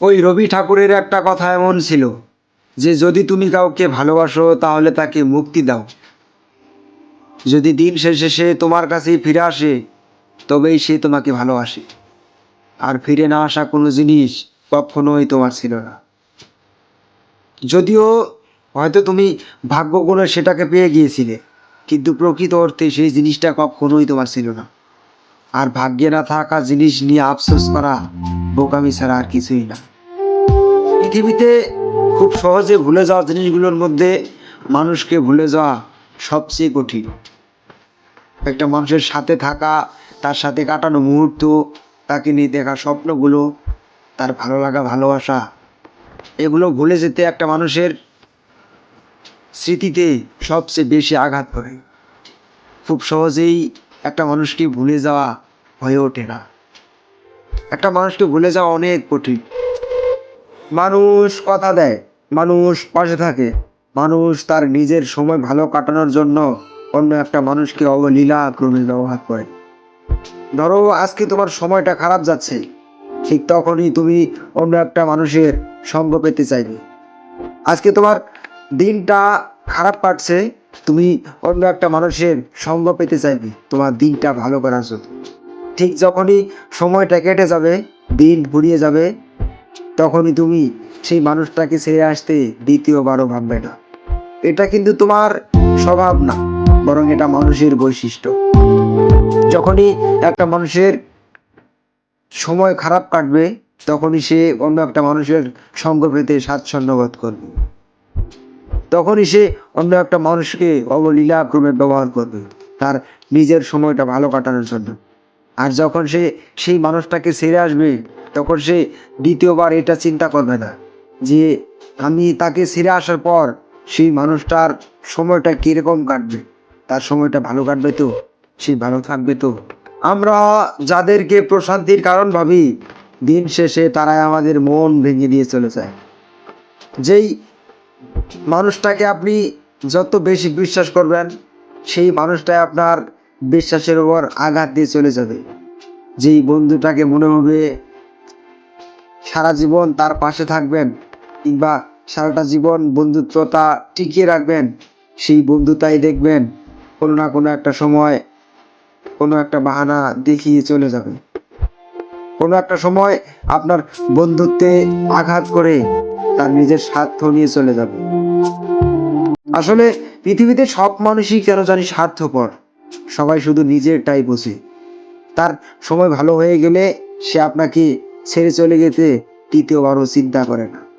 ওই রবি ঠাকুরের একটা কথা এমন ছিল যে যদি তুমি কাউকে ভালোবাসো তাহলে তাকে মুক্তি দাও। যদি দিন শেষে সে তোমার কাছেই ফিরে আসে, তবেই সে তোমাকে ভালোবাসে। আর ফিরে না আসা কোনো জিনিস কখনোই তোমার ছিল না। যদিও হয়তো তুমি ভাগ্য ভাগ্যগুণে সেটাকে পেয়ে গিয়েছিলে, কিন্তু প্রকৃত অর্থে সেই জিনিসটা কখনোই তোমার ছিল না। আর ভাগ্যে না থাকা জিনিস নিয়ে আফসোস করা বোকামি ছাড়া আর কিছুই না। পৃথিবীতে খুব সহজে ভুলে যাওয়া জিনিসগুলোর মধ্যে মানুষকে ভুলে যাওয়া সবচেয়ে কঠিন। একটা মানুষের সাথে থাকা, তার সাথে কাটানো মুহূর্ত, তাকে নিয়ে দেখা স্বপ্নগুলো, তার ভালো লাগা ভালোবাসা, এগুলো ভুলে যেতে একটা মানুষের স্মৃতিতে সবচেয়ে বেশি আঘাত করে। খুব সহজেই একটা মানুষকে ভুলে যাওয়া হয়ে ওঠে না। একটা মানুষকে ভুলে যাওয়া অনেক কঠিন। মানুষ কথা দেয়, মানুষ পাশে থাকে, মানুষ তার নিজের সময় ভালো কাটানোর জন্য অন্য একটা মানুষকে অবলীলা ক্রমে ব্যবহার করে। ধরো আজকে তোমার সময়টা খারাপ যাচ্ছে, ঠিক তখনই তুমি অন্য একটা মানুষের সঙ্গ পেতে চাইবে। আজকে তোমার দিনটা খারাপ কাটছে, তুমি অন্য একটা মানুষের সঙ্গ পেতে চাইবে, তোমার দিনটা ভালো করার জন্য। ঠিক যখনই সময়টা কেটে যাবে, দিন ফুরিয়ে যাবে, তখনই তুমি সেই মানুষটাকে ছেড়ে আসতে দ্বিতীয়বারও ভাববে না। এটা কিন্তু তোমার স্বভাব না, বরং এটা মানুষের বৈশিষ্ট্য। যখনই একটা মানুষের সময় খারাপ কাটবে, তখনই সে অন্য একটা মানুষের সঙ্গ পেতে স্বাচ্ছন্দ্য বোধ করবে। তখনই সে অন্য একটা মানুষকে অবলীলা ক্রমে ব্যবহার করবে, তার নিজের সময়টা ভালো কাটানোর জন্য। আর যখন সে সেই মানুষটাকে ছেড়ে আসবে, তখন সে দ্বিতীয়বার এটা চিন্তা করবে না যে আমি তাকে ছেড়ে আসার পর সেই মানুষটার সময়টা কীরকম কাটবে? তার সময়টা ভালো কাটবে তো? সে ভালো থাকবে তো? আমরা যাদেরকে প্রশান্তির কারণ ভাবি, দিন শেষে তারাই আমাদের মন ভেঙে দিয়ে চলে যায়। যেই মানুষটাকে আপনি যত বেশি বিশ্বাস করবেন, সেই মানুষটাই আপনার বিশ্বাসের উপর আঘাত দিয়ে চলে যাবে। যেই বন্ধুটাকে মনে হবে সারা জীবন তার পাশে থাকবেন কিংবা সারাটা জীবন বন্ধুত্বতা টিকিয়ে রাখবেন, সেই বন্ধুতাই দেখবেন কোনো না কোনো একটা সময় কোনো একটা বাহানা দেখিয়ে চলে যাবে। কোনো একটা সময় আপনার বন্ধুত্বে আঘাত করে তার নিজের স্বার্থ নিয়ে চলে যাবে। আসলে পৃথিবীতে সব মানুষই কেন জানি স্বার্থপর? সবাই শুধু নিজেরটাই বোঝে। তার সময় ভালো হয়ে গেলে সে আপনাকে ছেড়ে চলে যেতে তৃতীয়বারও চিন্তা করে না।